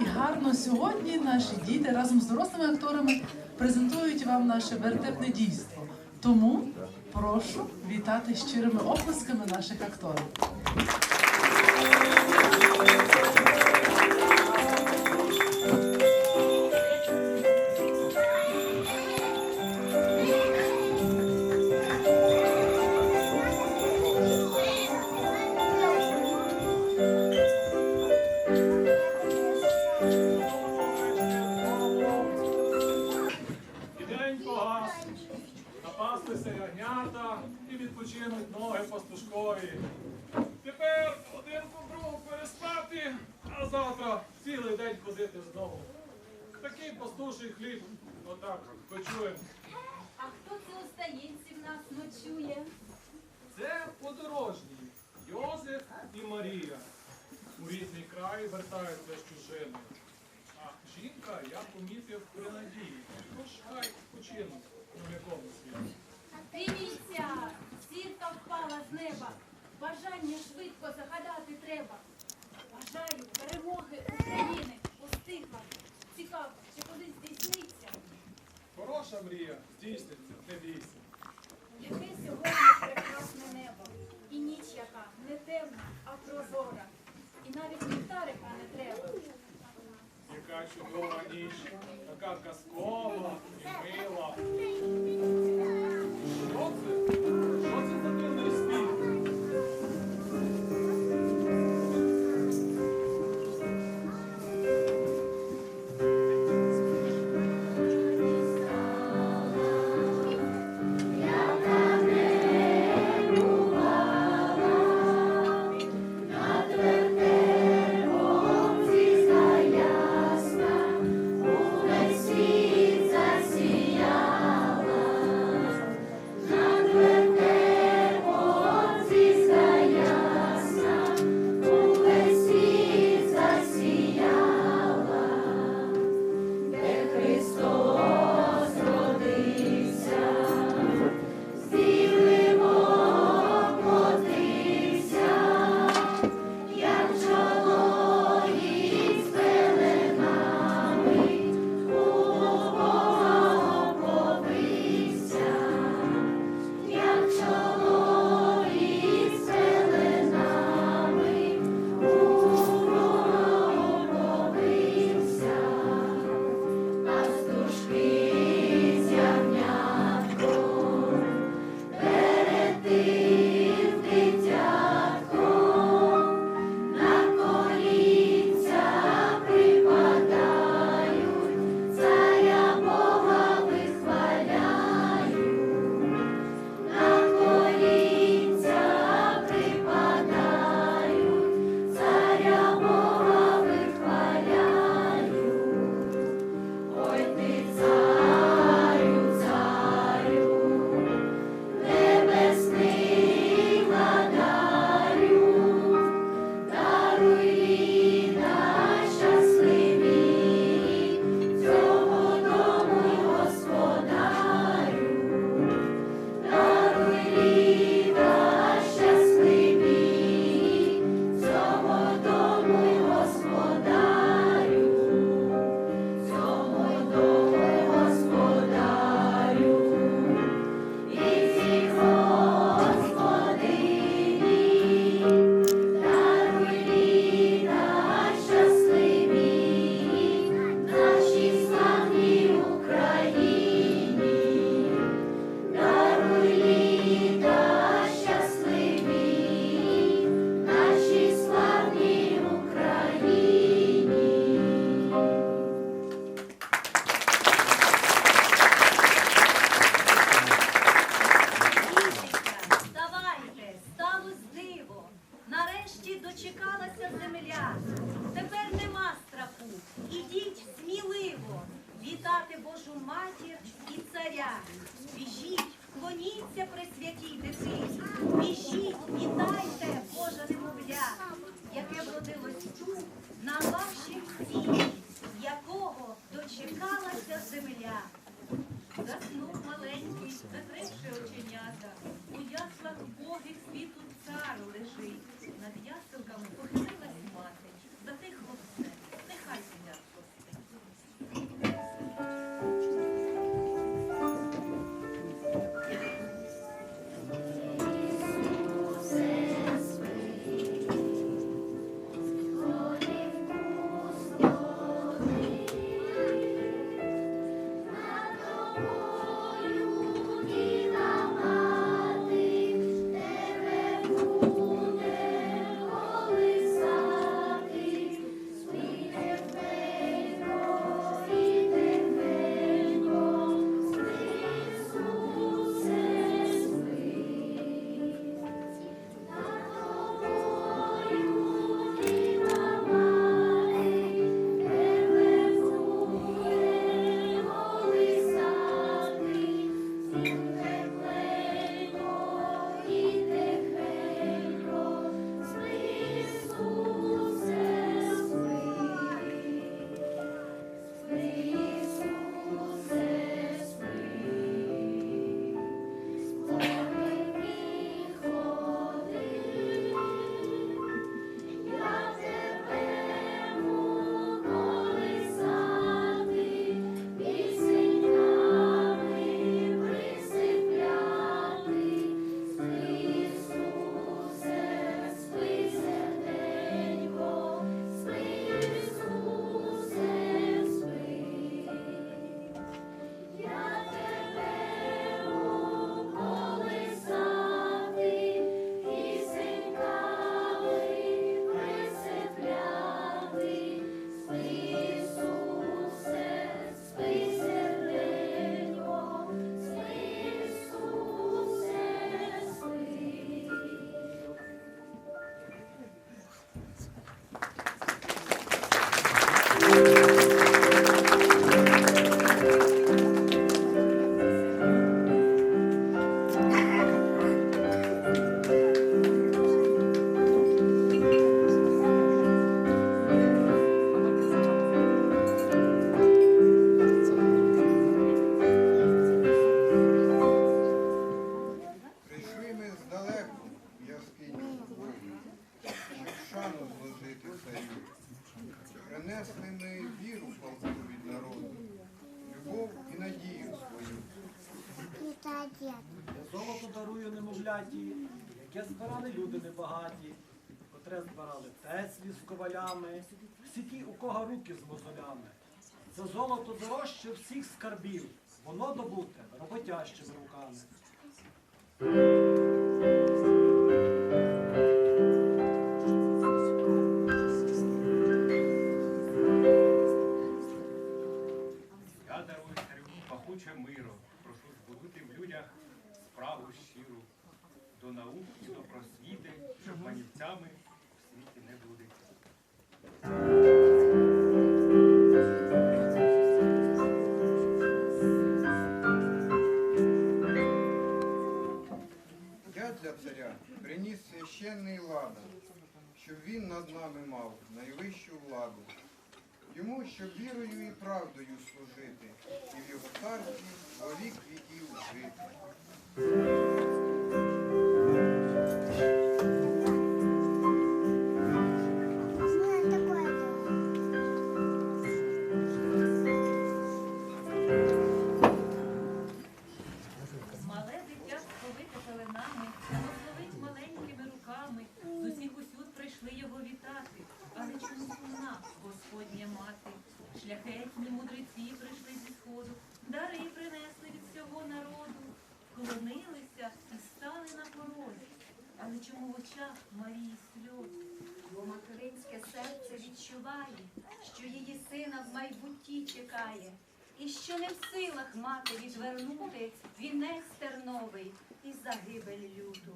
і гарно сьогодні наші діти разом з дорослими акторами презентують вам наше вертепне дійство. Тому прошу вітати щирими оплесками наших акторів. Мрія здійсниться, не бійся. Яке сьогодні прекрасне небо. І ніч яка не темна, а прозора. І навіть ліхтарика не треба. Яка чудова ніч, така казкова і мила. біжіть, вклоніться при святій дитині, біжіть, вітайте, Божа немовля, яке вродилось тут, на ваших сіні, якого дочекалася земля. Заснув маленький, закривши оченята, у яслах Богих світу цар лежить. над яслами руки з мозолями. Це золото дорожче всіх скарбів. Воно добуте роботящими руками. чекає, і що не в силах мати відвернути вінець терновий і загибель люту.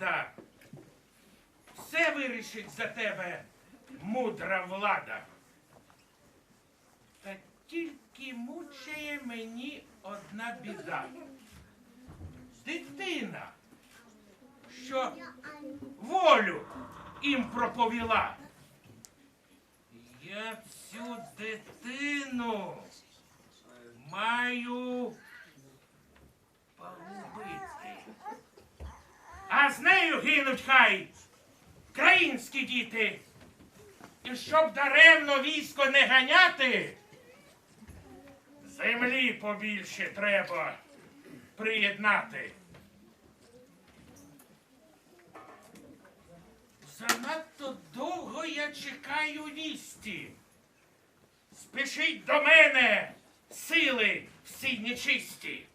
рада. Все вирішить за тебе мудра влада. Та тільки мучає мені одна біда. Дитина, що волю їм проповіла. Я цю дитину маю погубити а з нею гинуть хай українські діти. І щоб даремно військо не ганяти, землі побільше треба приєднати. Занадто довго я чекаю вісті. Спішіть до мене, сили всі нечисті.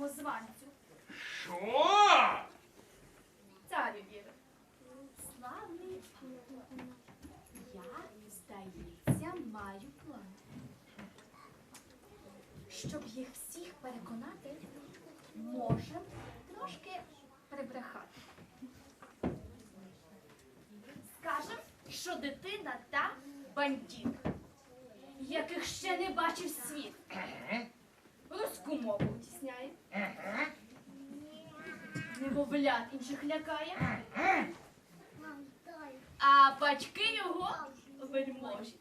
Самозванцю. Що? Царю Ірод. Славний. Я, здається, маю план. Щоб їх всіх переконати, можем трошки прибрехати. Скажем, що дитина та бандит, яких ще не бачив світ. Руську мову втісняє. Немовлят інших лякає. А батьки його вельможі.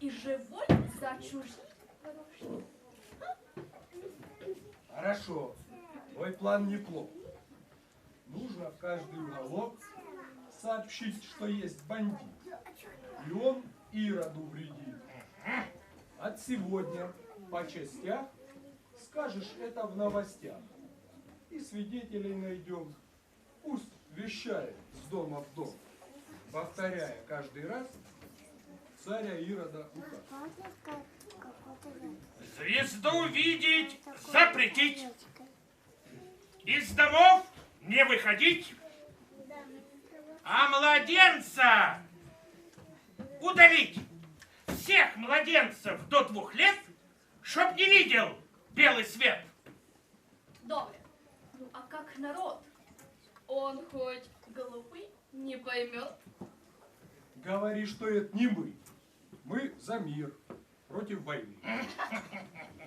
І живуть за чужі гроші. Хорошо, твой план неплох. Нужно в каждый уголок сообщить, что есть бандит. И он Ироду вредит. От сегодня по частях скажешь это в новостях. И свидетелей найдем. Пусть вещает с дома в дом, повторяя каждый раз царя Ирода указ. Звезду видеть запретить. Из домов не выходить. А младенца удалить. Всех младенцев до двух лет, чтоб не видел белый свет. Добре. Ну а как народ? Он хоть глупый, не поймет. Говори, что это не мы. Мы за мир против войны.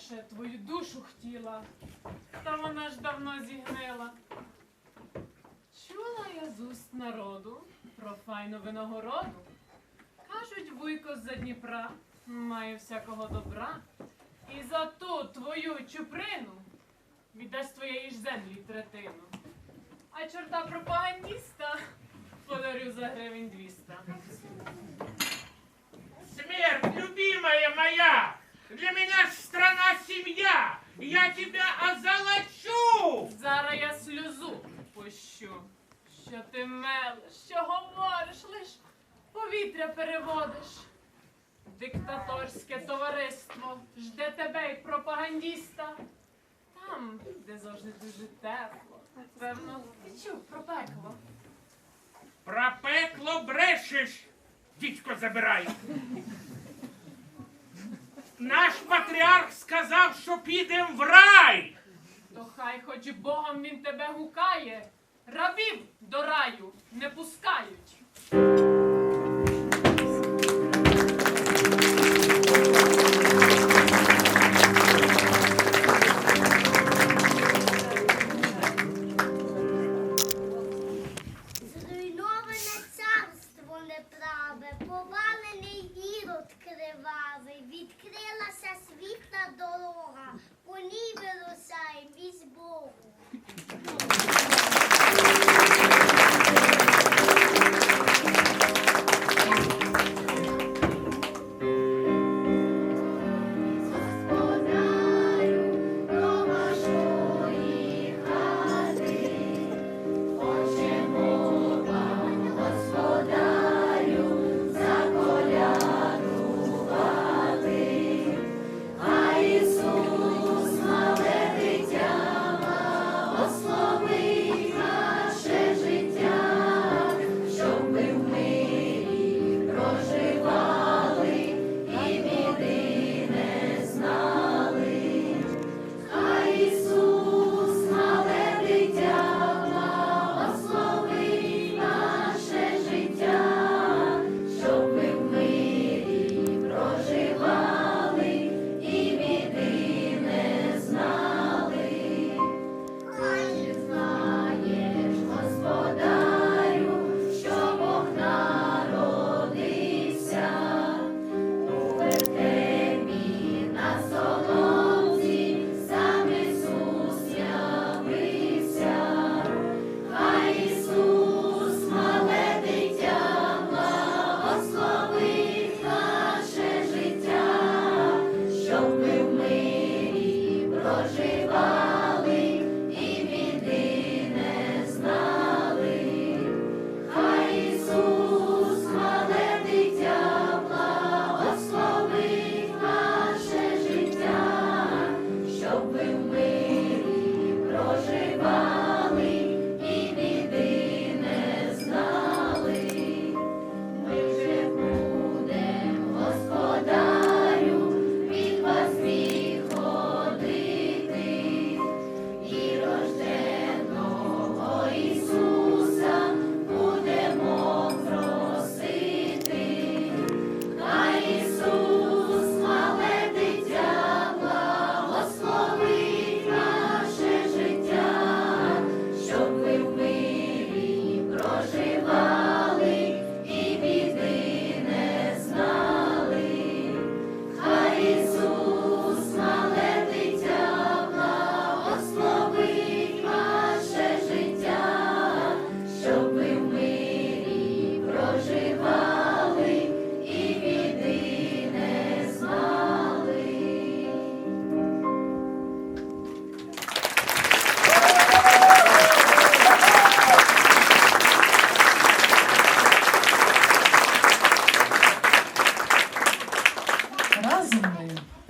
Перше твою душу хотіла, та вона ж давно зігнила. Чула я з уст народу про файну винагороду. Кажуть, вуйко з-за Дніпра має всякого добра. І за ту твою чуприну віддасть твоєї ж землі третину. А чорта пропагандіста подарю за гривень 200. Смерть, любимая моя, для меня страна семья. Я тебя озолочу. Зараз я сльозу пущу. Що ти мелиш, що говориш, лиш повітря переводиш. Диктаторське товариство жде тебе й пропагандіста. Там, де завжди дуже тепло. Певно, ти чув про пекло. Про пекло брешеш, дідько забирай. Наш патріарх сказав, що підем в рай. То хай хоч Богом він тебе гукає, рабів до раю не пускають.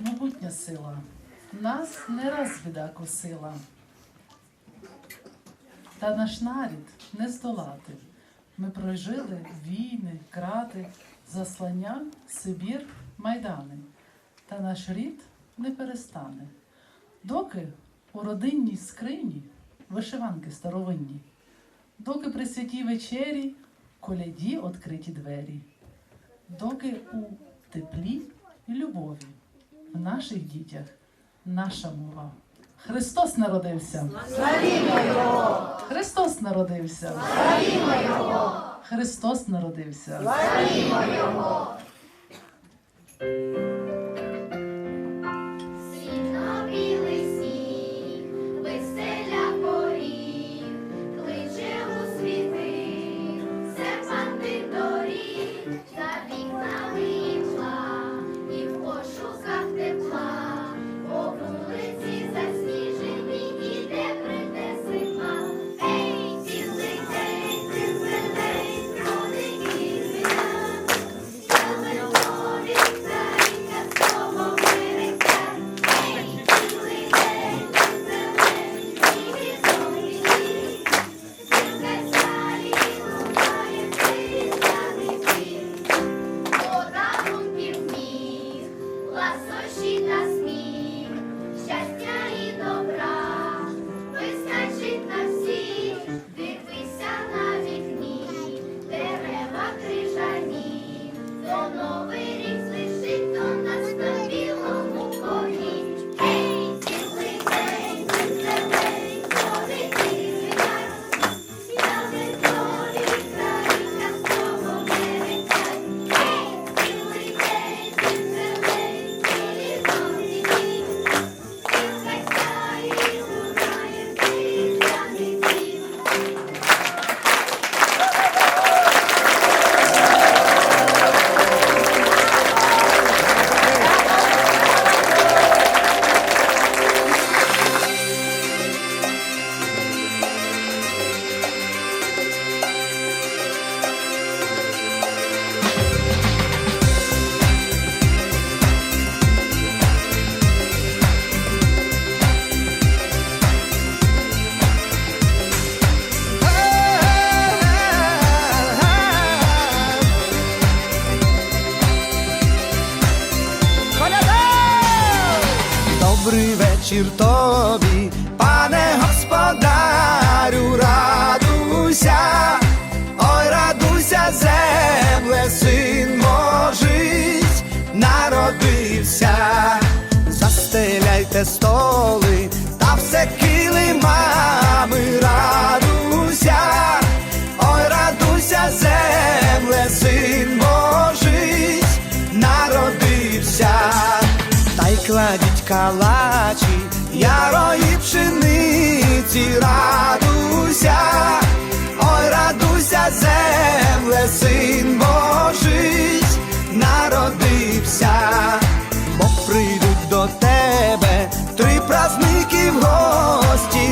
могутня сила, нас не раз біда косила, та наш нарід не здолати. Ми прожили війни, крати, заслання, Сибір, майдани, та наш рід не перестане. Доки у родинній скрині вишиванки старовинні, доки при святій вечері коляді відкриті двері, доки у теплі і любові в наших дітях наша мова. Христос народився. Славімо Його! Христос народився. Славімо Його! Христос народився. Славімо Його!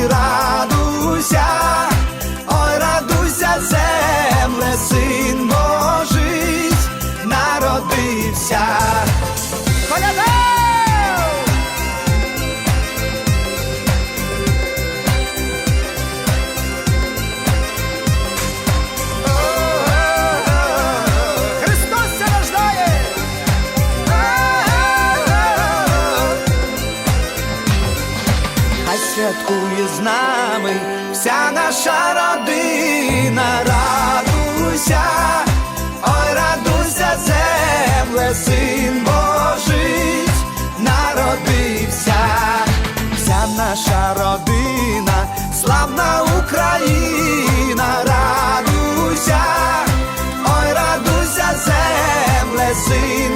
і радуйся, ой, радуйся, земле, син Божий, народився. see